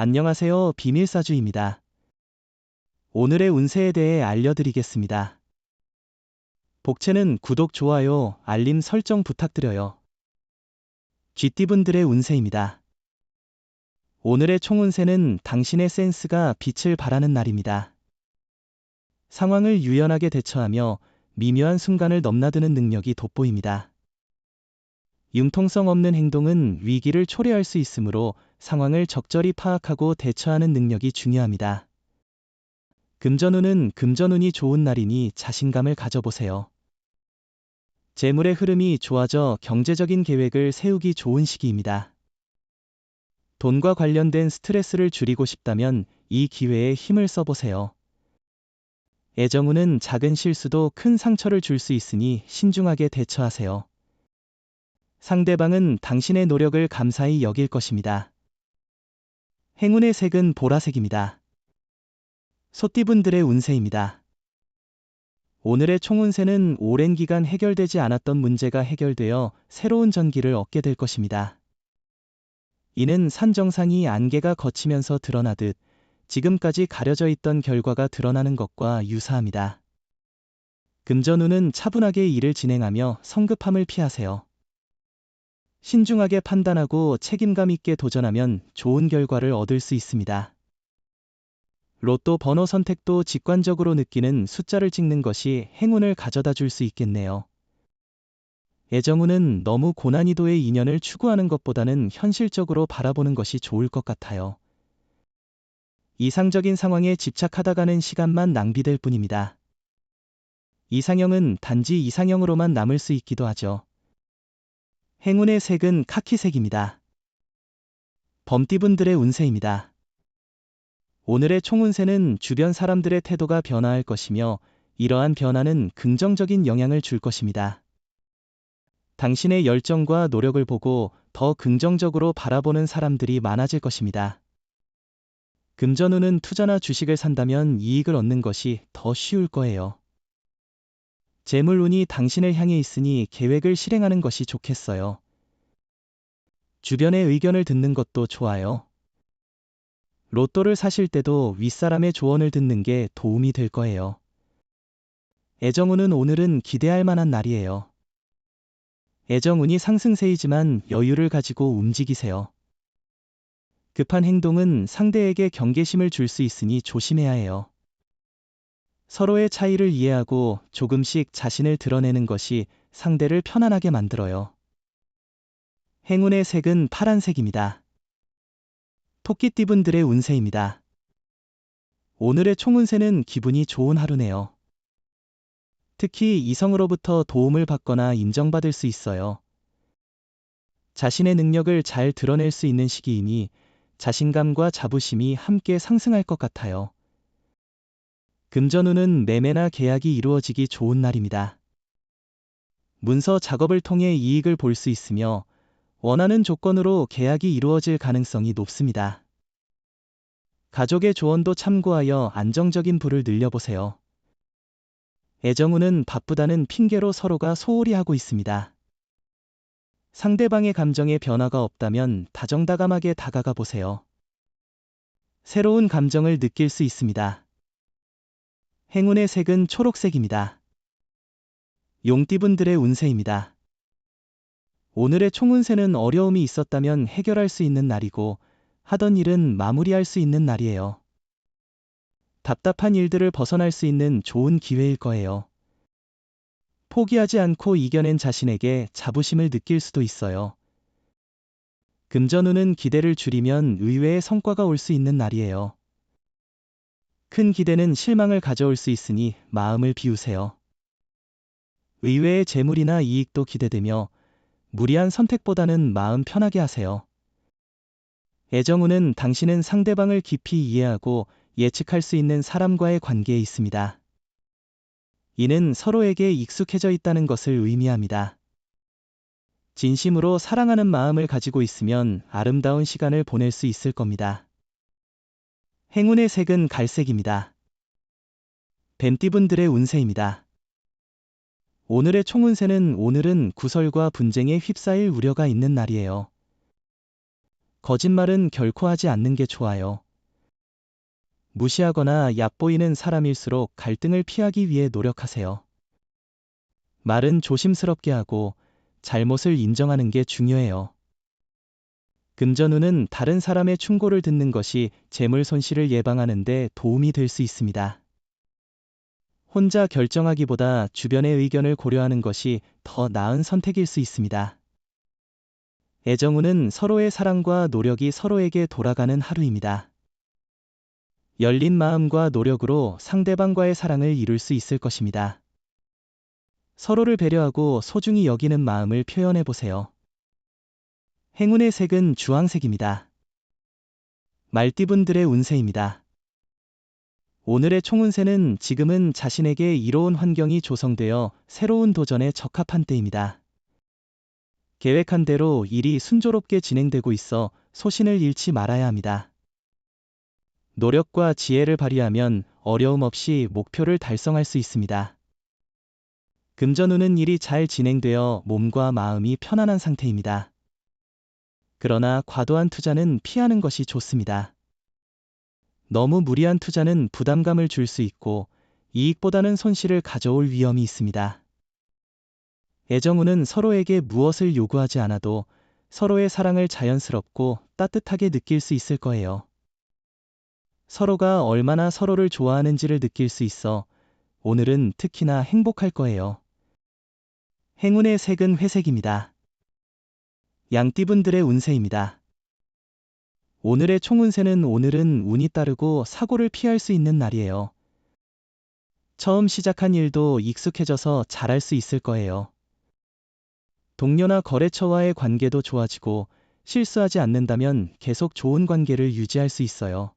안녕하세요. 비밀사주입니다. 오늘의 운세에 대해 알려드리겠습니다. 복채는 구독, 좋아요, 알림 설정 부탁드려요. 쥐띠분들의 운세입니다. 오늘의 총운세는 당신의 센스가 빛을 발하는 날입니다. 상황을 유연하게 대처하며 미묘한 순간을 넘나드는 능력이 돋보입니다. 융통성 없는 행동은 위기를 초래할 수 있으므로 상황을 적절히 파악하고 대처하는 능력이 중요합니다. 금전운은 금전운이 좋은 날이니 자신감을 가져보세요. 재물의 흐름이 좋아져 경제적인 계획을 세우기 좋은 시기입니다. 돈과 관련된 스트레스를 줄이고 싶다면 이 기회에 힘을 써보세요. 애정운은 작은 실수도 큰 상처를 줄 수 있으니 신중하게 대처하세요. 상대방은 당신의 노력을 감사히 여길 것입니다. 행운의 색은 보라색입니다. 소띠분들의 운세입니다. 오늘의 총운세는 오랜 기간 해결되지 않았던 문제가 해결되어 새로운 전기를 얻게 될 것입니다. 이는 산 정상이 안개가 걷히면서 드러나듯 지금까지 가려져 있던 결과가 드러나는 것과 유사합니다. 금전운은 차분하게 일을 진행하며 성급함을 피하세요. 신중하게 판단하고 책임감 있게 도전하면 좋은 결과를 얻을 수 있습니다. 로또 번호 선택도 직관적으로 느끼는 숫자를 찍는 것이 행운을 가져다 줄 수 있겠네요. 애정운은 너무 고난이도의 인연을 추구하는 것보다는 현실적으로 바라보는 것이 좋을 것 같아요. 이상적인 상황에 집착하다가는 시간만 낭비될 뿐입니다. 이상형은 단지 이상형으로만 남을 수 있기도 하죠. 행운의 색은 카키색입니다. 범띠분들의 운세입니다. 오늘의 총운세는 주변 사람들의 태도가 변화할 것이며 이러한 변화는 긍정적인 영향을 줄 것입니다. 당신의 열정과 노력을 보고 더 긍정적으로 바라보는 사람들이 많아질 것입니다. 금전운은 투자나 주식을 산다면 이익을 얻는 것이 더 쉬울 거예요. 재물운이 당신을 향해 있으니 계획을 실행하는 것이 좋겠어요. 주변의 의견을 듣는 것도 좋아요. 로또를 사실 때도 윗사람의 조언을 듣는 게 도움이 될 거예요. 애정운은 오늘은 기대할 만한 날이에요. 애정운이 상승세이지만 여유를 가지고 움직이세요. 급한 행동은 상대에게 경계심을 줄 수 있으니 조심해야 해요. 서로의 차이를 이해하고 조금씩 자신을 드러내는 것이 상대를 편안하게 만들어요. 행운의 색은 파란색입니다. 토끼띠분들의 운세입니다. 오늘의 총운세는 기분이 좋은 하루네요. 특히 이성으로부터 도움을 받거나 인정받을 수 있어요. 자신의 능력을 잘 드러낼 수 있는 시기이니 자신감과 자부심이 함께 상승할 것 같아요. 금전운은 매매나 계약이 이루어지기 좋은 날입니다. 문서 작업을 통해 이익을 볼 수 있으며 원하는 조건으로 계약이 이루어질 가능성이 높습니다. 가족의 조언도 참고하여 안정적인 부를 늘려보세요. 애정운은 바쁘다는 핑계로 서로가 소홀히 하고 있습니다. 상대방의 감정에 변화가 없다면 다정다감하게 다가가 보세요. 새로운 감정을 느낄 수 있습니다. 행운의 색은 초록색입니다. 용띠분들의 운세입니다. 오늘의 총운세는 어려움이 있었다면 해결할 수 있는 날이고 하던 일은 마무리할 수 있는 날이에요. 답답한 일들을 벗어날 수 있는 좋은 기회일 거예요. 포기하지 않고 이겨낸 자신에게 자부심을 느낄 수도 있어요. 금전운은 기대를 줄이면 의외의 성과가 올 수 있는 날이에요. 큰 기대는 실망을 가져올 수 있으니 마음을 비우세요. 의외의 재물이나 이익도 기대되며 무리한 선택보다는 마음 편하게 하세요. 애정운은 당신은 상대방을 깊이 이해하고 예측할 수 있는 사람과의 관계에 있습니다. 이는 서로에게 익숙해져 있다는 것을 의미합니다. 진심으로 사랑하는 마음을 가지고 있으면 아름다운 시간을 보낼 수 있을 겁니다. 행운의 색은 갈색입니다. 뱀띠분들의 운세입니다. 오늘의 총운세는 오늘은 구설과 분쟁에 휩싸일 우려가 있는 날이에요. 거짓말은 결코 하지 않는 게 좋아요. 무시하거나 얕보이는 사람일수록 갈등을 피하기 위해 노력하세요. 말은 조심스럽게 하고 잘못을 인정하는 게 중요해요. 금전운은 다른 사람의 충고를 듣는 것이 재물 손실을 예방하는 데 도움이 될 수 있습니다. 혼자 결정하기보다 주변의 의견을 고려하는 것이 더 나은 선택일 수 있습니다. 애정운은 서로의 사랑과 노력이 서로에게 돌아가는 하루입니다. 열린 마음과 노력으로 상대방과의 사랑을 이룰 수 있을 것입니다. 서로를 배려하고 소중히 여기는 마음을 표현해 보세요. 행운의 색은 주황색입니다. 말띠분들의 운세입니다. 오늘의 총운세는 지금은 자신에게 이로운 환경이 조성되어 새로운 도전에 적합한 때입니다. 계획한 대로 일이 순조롭게 진행되고 있어 소신을 잃지 말아야 합니다. 노력과 지혜를 발휘하면 어려움 없이 목표를 달성할 수 있습니다. 금전운은 일이 잘 진행되어 몸과 마음이 편안한 상태입니다. 그러나 과도한 투자는 피하는 것이 좋습니다. 너무 무리한 투자는 부담감을 줄 수 있고 이익보다는 손실을 가져올 위험이 있습니다. 애정운은 서로에게 무엇을 요구하지 않아도 서로의 사랑을 자연스럽고 따뜻하게 느낄 수 있을 거예요. 서로가 얼마나 서로를 좋아하는지를 느낄 수 있어 오늘은 특히나 행복할 거예요. 행운의 색은 회색입니다. 양띠분들의 운세입니다. 오늘의 총운세는 오늘은 운이 따르고 사고를 피할 수 있는 날이에요. 처음 시작한 일도 익숙해져서 잘할 수 있을 거예요. 동료나 거래처와의 관계도 좋아지고 실수하지 않는다면 계속 좋은 관계를 유지할 수 있어요.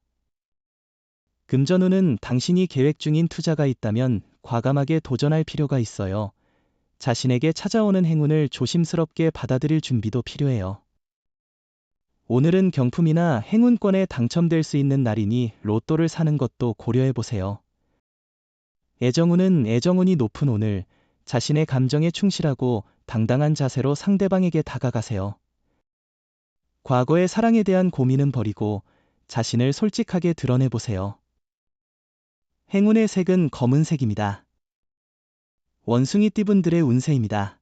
금전운은 당신이 계획 중인 투자가 있다면 과감하게 도전할 필요가 있어요. 자신에게 찾아오는 행운을 조심스럽게 받아들일 준비도 필요해요. 오늘은 경품이나 행운권에 당첨될 수 있는 날이니 로또를 사는 것도 고려해 보세요. 애정운은 애정운이 높은 오늘 자신의 감정에 충실하고 당당한 자세로 상대방에게 다가가세요. 과거의 사랑에 대한 고민은 버리고 자신을 솔직하게 드러내 보세요. 행운의 색은 검은색입니다. 원숭이 띠분들의 운세입니다.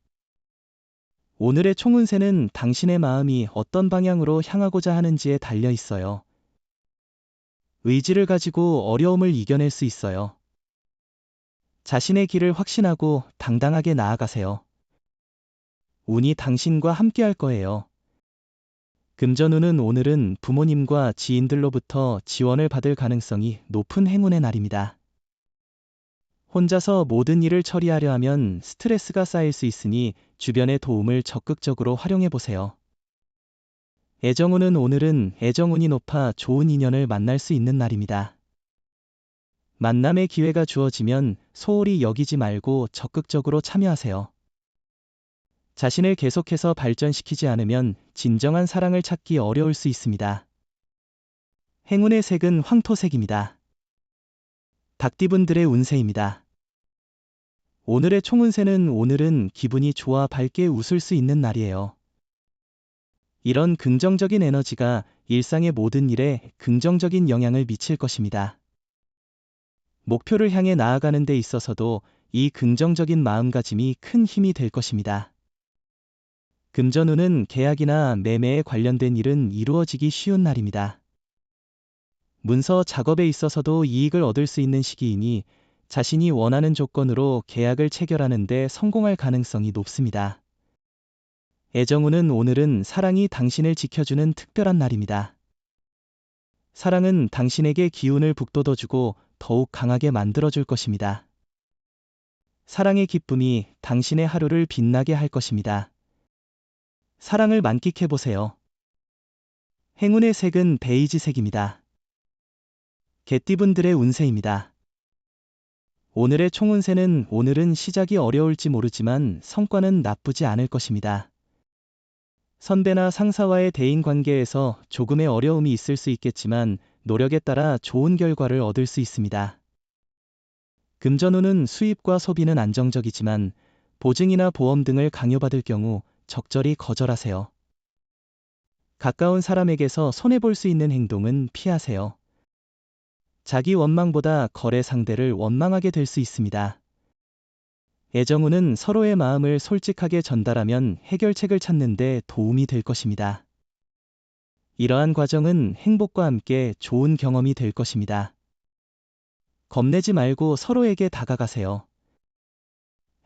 오늘의 총운세는 당신의 마음이 어떤 방향으로 향하고자 하는지에 달려 있어요. 의지를 가지고 어려움을 이겨낼 수 있어요. 자신의 길을 확신하고 당당하게 나아가세요. 운이 당신과 함께 할 거예요. 금전운은 오늘은 부모님과 지인들로부터 지원을 받을 가능성이 높은 행운의 날입니다. 혼자서 모든 일을 처리하려 하면 스트레스가 쌓일 수 있으니 주변의 도움을 적극적으로 활용해 보세요. 애정운은 오늘은 애정운이 높아 좋은 인연을 만날 수 있는 날입니다. 만남의 기회가 주어지면 소홀히 여기지 말고 적극적으로 참여하세요. 자신을 계속해서 발전시키지 않으면 진정한 사랑을 찾기 어려울 수 있습니다. 행운의 색은 황토색입니다. 닭띠분들의 운세입니다. 오늘의 총운세는 오늘은 기분이 좋아 밝게 웃을 수 있는 날이에요. 이런 긍정적인 에너지가 일상의 모든 일에 긍정적인 영향을 미칠 것입니다. 목표를 향해 나아가는 데 있어서도 이 긍정적인 마음가짐이 큰 힘이 될 것입니다. 금전운은 계약이나 매매에 관련된 일은 이루어지기 쉬운 날입니다. 문서 작업에 있어서도 이익을 얻을 수 있는 시기이니 자신이 원하는 조건으로 계약을 체결하는데 성공할 가능성이 높습니다. 애정운은 오늘은 사랑이 당신을 지켜주는 특별한 날입니다. 사랑은 당신에게 기운을 북돋워주고 더욱 강하게 만들어줄 것입니다. 사랑의 기쁨이 당신의 하루를 빛나게 할 것입니다. 사랑을 만끽해 보세요. 행운의 색은 베이지색입니다. 개띠분들의 운세입니다. 오늘의 총운세는 오늘은 시작이 어려울지 모르지만 성과는 나쁘지 않을 것입니다. 선배나 상사와의 대인 관계에서 조금의 어려움이 있을 수 있겠지만 노력에 따라 좋은 결과를 얻을 수 있습니다. 금전운은 수입과 소비는 안정적이지만 보증이나 보험 등을 강요받을 경우 적절히 거절하세요. 가까운 사람에게서 손해볼 수 있는 행동은 피하세요. 자기 원망보다 거래 상대를 원망하게 될 수 있습니다. 애정우는 서로의 마음을 솔직하게 전달하면 해결책을 찾는데 도움이 될 것입니다. 이러한 과정은 행복과 함께 좋은 경험이 될 것입니다. 겁내지 말고 서로에게 다가가세요.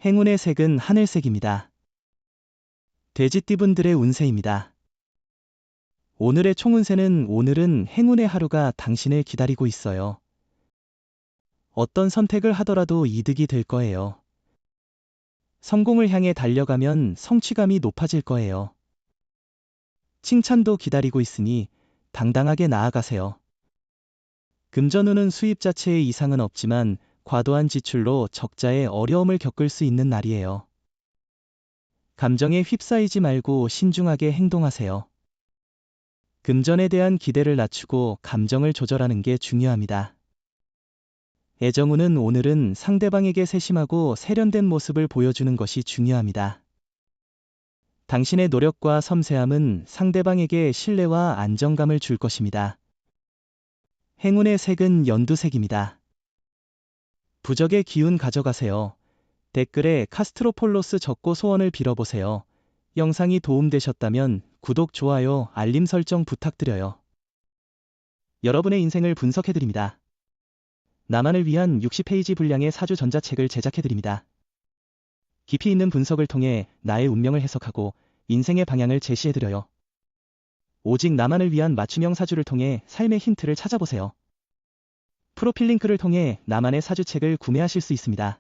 행운의 색은 하늘색입니다. 돼지띠분들의 운세입니다. 오늘의 총운세는 오늘은 행운의 하루가 당신을 기다리고 있어요. 어떤 선택을 하더라도 이득이 될 거예요. 성공을 향해 달려가면 성취감이 높아질 거예요. 칭찬도 기다리고 있으니 당당하게 나아가세요. 금전운은 수입 자체에 이상은 없지만 과도한 지출로 적자의 어려움을 겪을 수 있는 날이에요. 감정에 휩싸이지 말고 신중하게 행동하세요. 금전에 대한 기대를 낮추고 감정을 조절하는 게 중요합니다. 애정우는 오늘은 상대방에게 세심하고 세련된 모습을 보여주는 것이 중요합니다. 당신의 노력과 섬세함은 상대방에게 신뢰와 안정감을 줄 것입니다. 행운의 색은 연두색입니다. 부적의 기운 가져가세요. 댓글에 카스트로폴로스 적고 소원을 빌어보세요. 영상이 도움되셨다면 구독, 좋아요, 알림 설정 부탁드려요. 여러분의 인생을 분석해드립니다. 나만을 위한 60페이지 분량의 사주 전자책을 제작해드립니다. 깊이 있는 분석을 통해 나의 운명을 해석하고 인생의 방향을 제시해드려요. 오직 나만을 위한 맞춤형 사주를 통해 삶의 힌트를 찾아보세요. 프로필 링크를 통해 나만의 사주책을 구매하실 수 있습니다.